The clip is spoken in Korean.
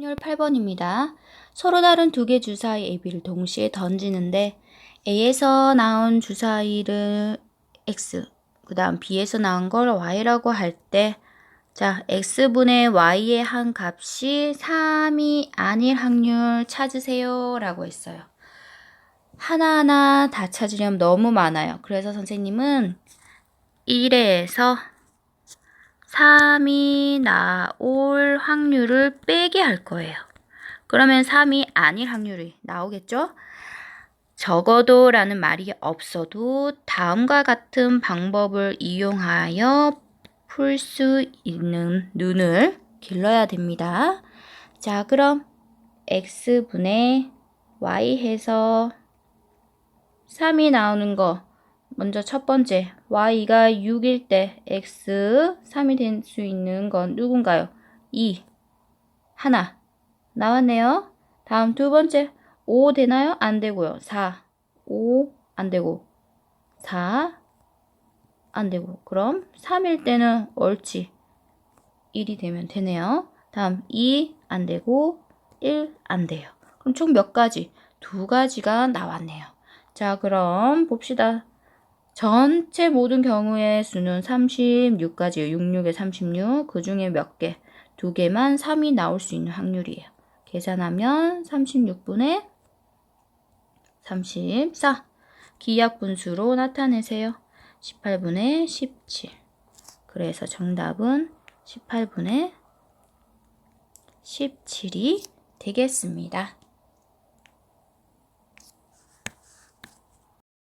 확률 8번입니다. 서로 다른 두 개 주사위 AB를 동시에 던지는데 A에서 나온 주사위를 X, 그 다음 B에서 나온 걸 Y라고 할 때, 자, X분의 Y의 한 값이 3이 아닐 확률 찾으세요. 라고 했어요. 하나하나 다 찾으려면 너무 많아요. 그래서 선생님은 1에서 3이 나올 확률을 빼게 할 거예요. 그러면 3이 아닐 확률이 나오겠죠? 적어도 라는 말이 없어도 다음과 같은 방법을 이용하여 풀 수 있는 눈을 길러야 됩니다. 자, 그럼 x분의 y 해서 3이 나오는 거 먼저 첫 번째 y가 6일 때 x 3이 될 수 있는 건 누군가요? 2 하나 나왔네요. 다음 두 번째 5 되나요? 안 되고요. 4 5 안 되고 4 안 되고 그럼 3일 때는 옳지 1이 되면 되네요. 다음 2 안 되고 1 안 돼요. 그럼 총 몇 가지? 두 가지가 나왔네요. 자, 그럼 봅시다. 전체 모든 경우의 수는 36가지예요. 66에 36. 그 중에 몇 개? 두 개만 3이 나올 수 있는 확률이에요. 계산하면 36분의 34. 기약 분수로 나타내세요. 18분의 17. 그래서 정답은 18분의 17이 되겠습니다.